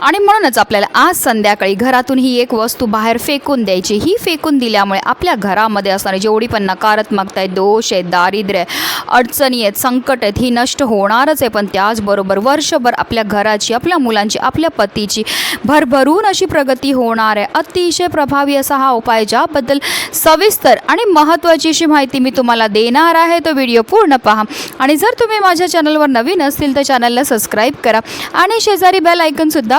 आणि म्हणूनच आपल्याला आज संध्याकाळी घरातून ही एक वस्तू बाहेर फेकून द्यायची ही फेकून दिल्यामुळे आपल्या घरामध्ये असणारी जेवढी पण नकारात्मकता आहे दोष आहे दारिद्र्य आहे, अडचणी आहेत संकट आहेत ही नष्ट होणारच आहे. पण त्याचबरोबर वर्षभर आपल्या घराची आपल्या मुलांची आपल्या पतीची भरभरून अशी प्रगती होणार आहे. अतिशय प्रभावी असा हा उपाय ज्याबद्दल सविस्तर आणि महत्त्वाची अशी माहिती मी तुम्हाला देणार आहे. तो व्हिडिओ पूर्ण पहा. आणि जर तुम्ही माझ्या चॅनलवर नवीन असतील तर चॅनलला सबस्क्राईब करा आणि शेजारी बेल ऐकनसुद्धा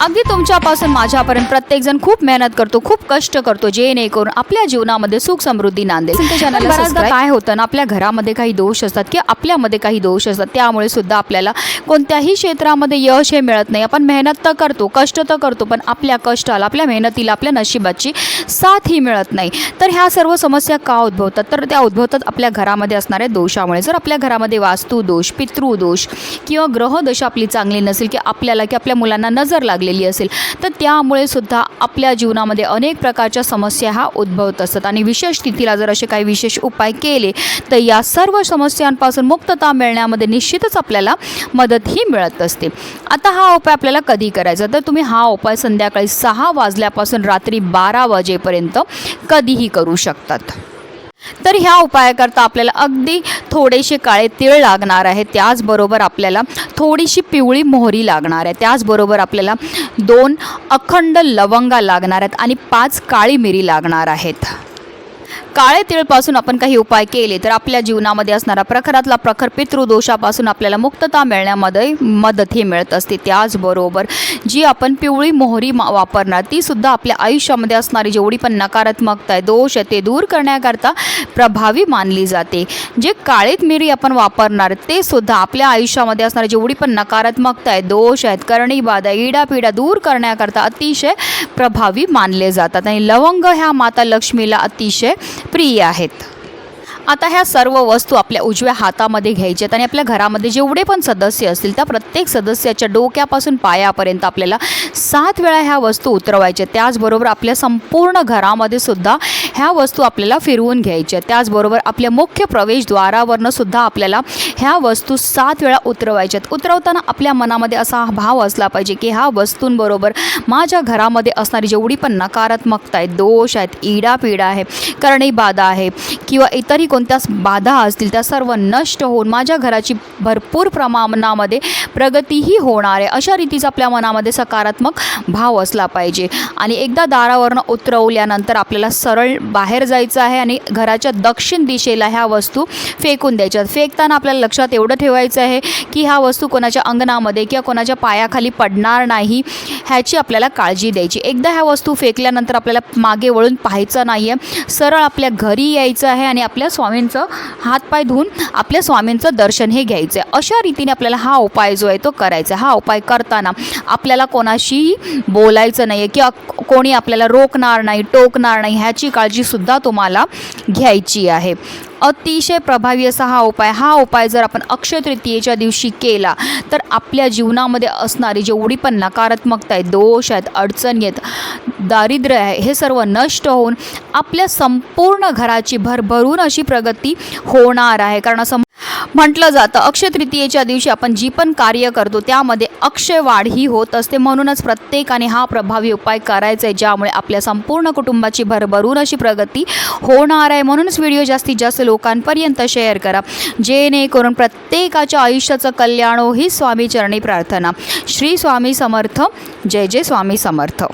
अगदी तुमच्यापासून माझ्यापर्यंत प्रत्येकजण खूप मेहनत करतो खूप कष्ट करतो जेणेकरून आपल्या जीवनामध्ये सुख समृद्धी नांदेल. बऱ्याचदा काय होतं ना आपल्या घरामध्ये काही दोष असतात किंवा आपल्यामध्ये काही दोष असतात त्यामुळे सुद्धा आपल्याला कोणत्याही क्षेत्रामध्ये यश हे मिळत नाही. आपण मेहनत तर करतो कष्ट तर करतो पण आपल्या कष्टाला आपल्या मेहनतीला आपल्या नशिबाची साथ ही मिळत नाही. तर ह्या सर्व समस्या का उद्भवतात? तर त्या उद्भवतात आपल्या घरामध्ये असणाऱ्या दोषामुळे. जर आपल्या घरामध्ये वास्तुदोष पितृदोष किंवा ग्रहदोष आपली चांगली नसेल की आपल्याला की आपल्या मुलांना नजर लागलेली असेल. तर त्यामुळे सुद्धा आपल्या जीवनामध्ये अनेक प्रकारच्या समस्या ह्या उद्भवत असतात. आणि विशेष स्थितीला जर असे काही विशेष उपाय केले तर या सर्व समस्यांपासून मुक्तता मिळण्यामध्ये निश्चितच आपल्याला मदतही मिळत असते. आता हा उपाय आपल्याला कधी करायचा? तर तुम्ही हा उपाय संध्याकाळी सहा वाजल्यापासून रात्री बारा वाजेपर्यंत कधीही करू शकतात. तर ह्या उपायाकरता आपल्याला अगदी थोडेसे काळे तीळ लागणार आहे त्याचबरोबर आपल्याला थोडीशी पिवळी मोहरी लागणार आहे. त्याचबरोबर आपल्याला दोन अखंड लवंगा लागणार आहेत आणि पाच काळी मिरी लागणार आहेत. काळे तिळपासून आपण काही उपाय केले तर आपल्या जीवनामध्ये असणारा प्रखरातला प्रखर पितृदोषापासून आपल्याला मुक्तता मिळण्यामध्ये मदत ही मिळत असते. त्याचबरोबर जी आपण पिवळी मोहरी मा वापरणार ती सुद्धा आपल्या आयुष्यामध्ये असणारी जेवढी पण नकारात्मकता आहे दोष आहे ते दूर करण्याकरता प्रभावी मानली जाते. जे काळीत मिरी आपण वापरणार ते सुद्धा आपल्या आयुष्यामध्ये असणारी जेवढी पण नकारात्मकता आहे दोष आहेत करणी बाधा इडापिडा दूर करण्याकरता अतिशय प्रभावी मानले जातात. आणि लवंग ह्या माता लक्ष्मीला अतिशय प्रिय आहेत. आता ह्या सर्व वस्तू आपल्या उजव्या हातामध्ये घ्यायच्यात आहेत आणि आपल्या घरामध्ये जेवढे पण सदस्य असतील त्या प्रत्येक सदस्याच्या डोक्यापासून पायापर्यंत आपल्याला सात वेळा ह्या वस्तू उतरवायच्या त्याचबरोबर आपल्या संपूर्ण घरामध्ये सुद्धा ह्या वस्तू आपल्याला फिरवून घ्यायच्या त्याचबरोबर आपल्या मुख्य प्रवेशद्वारावरनं सुद्धा आपल्याला ह्या वस्तू सात वेळा उतरवायच्या आहेत. उतरवताना आपल्या मनामध्ये असा भाव असला पाहिजे की ह्या वस्तूंबरोबर माझ्या घरामध्ये असणारी जेवढी पण नकारात्मकता आहे दोष आहेत इडापिडा आहे करणी बाधा आहे किंवा इतरही कोणत्या बाधा असतील त्या सर्व नष्ट होऊन माझ्या घराची भरपूर प्रमाणामध्ये प्रगतीही होणार आहे. अशा रीतीचा आपल्या मनामध्ये सकारात्मक भाव असला पाहिजे. आणि एकदा दारावरनं उतरवल्यानंतर आपल्याला सरळ बाहेर जायचं आहे आणि घराच्या दक्षिण दिशेला ह्या वस्तू फेकून द्यायच्या फेकताना आपल्याला लक्षात एवढं ठेवायचं आहे की ह्या वस्तू कोणाच्या अंगणामध्ये किंवा कोणाच्या पायाखाली पडणार नाही ह्याची आपल्याला काळजी द्यायची. एकदा ह्या वस्तू फेकल्यानंतर आपल्याला मागे वळून पाहायचं नाही आहे सरळ आपल्या घरी यायचं आहे आणि आपल्या स्वामींचं हातपाय धुवून आपल्या स्वामींचं दर्शन हे घ्यायचं आहे अशा रीतीने आपल्याला हा उपाय जो आहे तो करायचा आहे. हा उपाय करताना आपल्याला कोणाशीही बोलायचं नाही आहे किंवा कोणी आपल्याला रोखणार नाही टोकणार नाही ह्याची काळजीसुद्धा तुम्हाला घ्यायची आहे अतिशय प्रभावी असा हा उपाय. हा उपाय जर आपण अक्षय तृतीयेच्या दिवशी केला तर आपल्या जीवनामध्ये असणारी जेवढी पण नकारात्मकता आहे दोष आहेत अडचणी आहेत दारिद्र्य आहे हे सर्व नष्ट होऊन आपल्या संपूर्ण घराची भरभरून अशी प्रगती होणार आहे. कारण असं म्हटलं जातं. अक्षय तृतीयेच्या दिवशी आपण जी पण कार्य करतो त्यामध्ये अक्षय वाढ ही होत असते. म्हणूनच प्रत्येकाने हा प्रभावी उपाय करायचा आहे ज्यामुळे आपल्या संपूर्ण कुटुंबाची भरभरून अशी प्रगती होणार आहे. म्हणूनच व्हिडिओ जास्तीत जास्त लोकांपर्यंत शेअर करा. जेणेकरून प्रत्येकाच्या आयुष्याचं कल्याण हो ही स्वामी चरणी प्रार्थना. श्री स्वामी समर्थ. जय जय स्वामी समर्थ.